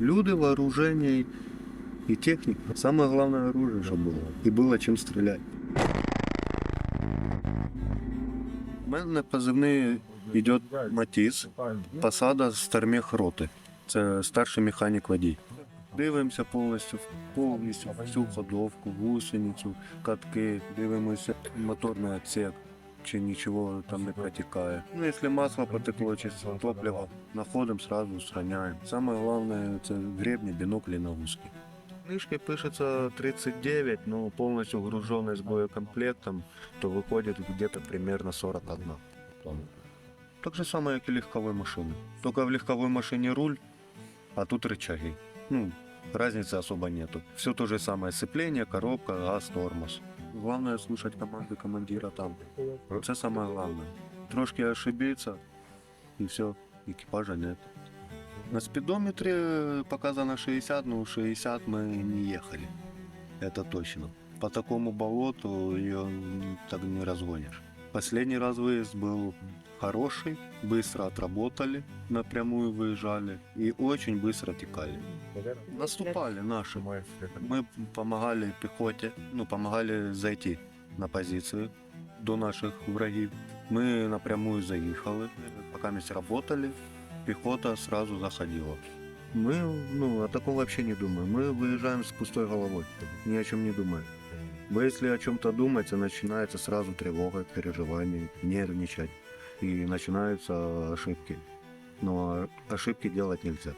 Люди, вооружение и техника. Самое главное оружие же было. И было чем стрелять. У мене позивний йде Матіс, посада стармех роти. Це старший механік водій. Дивимося повністю, повністю всю ходовку, гусеницю, катки, дивимося моторний отсек, чи нічого там не протікає. Ну, якщо масло потекло чи топливо, знаходимо, сразу устраняємо. Саме головне це гребні, біноклі на вузки. Книжки пишется 39, но полностью груженный с боекомплектом, то выходит где-то примерно 41 тонна. Так же самое, как и легковой машины. Только в легковой машине руль, а тут рычаги. Ну, разницы особо нету. Все то же самое. Сцепление, коробка, газ, тормоз. Главное слушать команды командира там. Це самое главное. Трошки ошибиться, и все, экипажа нет. На спидометре показано 60, но 60 мы не ехали. Это точно. По такому болоту ее так не разгонишь. Последний раз выезд был хороший, быстро отработали, напрямую выезжали и очень быстро текали. Наступали наши. Мы помогали пехоте, ну, помогали зайти на позицию до наших врагів. Мы напрямую заехали, пока мы работали, пехота сразу заходила. Мы ну, о таком вообще не думаем. Мы выезжаем с пустой головой, ни о чем не думаем. Бо если о чем-то думать, начинается сразу тревога, переживание, нервничать. И начинаются ошибки. Но ошибки делать нельзя.